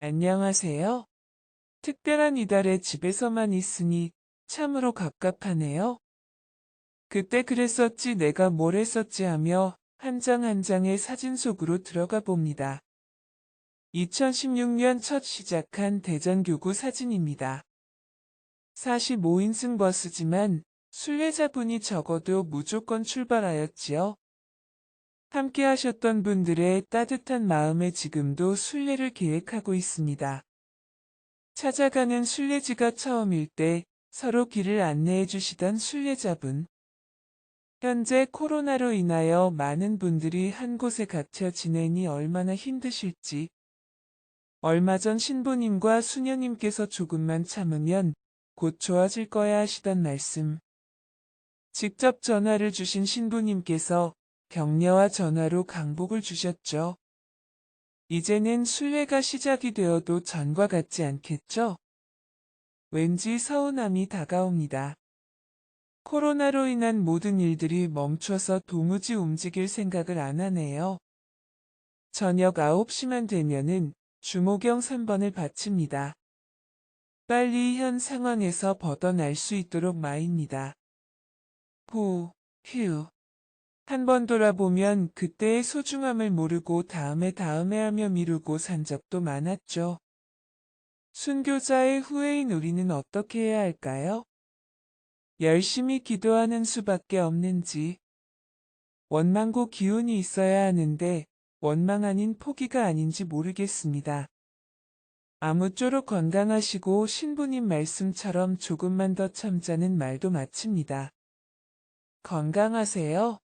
안녕하세요. 특별한 이달에 집에서만 있으니 참으로 갑갑하네요. 그때 그랬었지 내가 뭘 했었지 하며 한장한 장의 사진 속으로 들어가 봅니다. 2016년 첫 시작한 대전교구 사진입니다. 45인승 버스지만 순례자분이 적어도 무조건 출발하였지요. 함께 하셨던 분들의 따뜻한 마음에 지금도 순례를 계획하고 있습니다. 찾아가는 순례지가 처음일 때 서로 길을 안내해 주시던 순례자분. 현재 코로나로 인하여 많은 분들이 한 곳에 갇혀 지내니 얼마나 힘드실지. 얼마 전 신부님과 수녀님께서 조금만 참으면 곧 좋아질 거야 하시던 말씀. 직접 전화를 주신 신부님께서 격려와 전화로 강복을 주셨죠. 이제는 순례가 시작이 되어도 전과 같지 않겠죠? 왠지 서운함이 다가옵니다. 코로나로 인한 모든 일들이 멈춰서 도무지 움직일 생각을 안 하네요. 저녁 9시만 되면은 주모경 3번을 바칩니다. 빨리 현 상황에서 벗어날 수 있도록 마입니다. 후, 휴. 한 번 돌아보면 그때의 소중함을 모르고 다음에 다음에 하며 미루고 산 적도 많았죠. 순교자의 후회인 우리는 어떻게 해야 할까요? 열심히 기도하는 수밖에 없는지. 원망고 기운이 있어야 하는데 원망 아닌 포기가 아닌지 모르겠습니다. 아무쪼록 건강하시고 신부님 말씀처럼 조금만 더 참자는 말도 마칩니다. 건강하세요.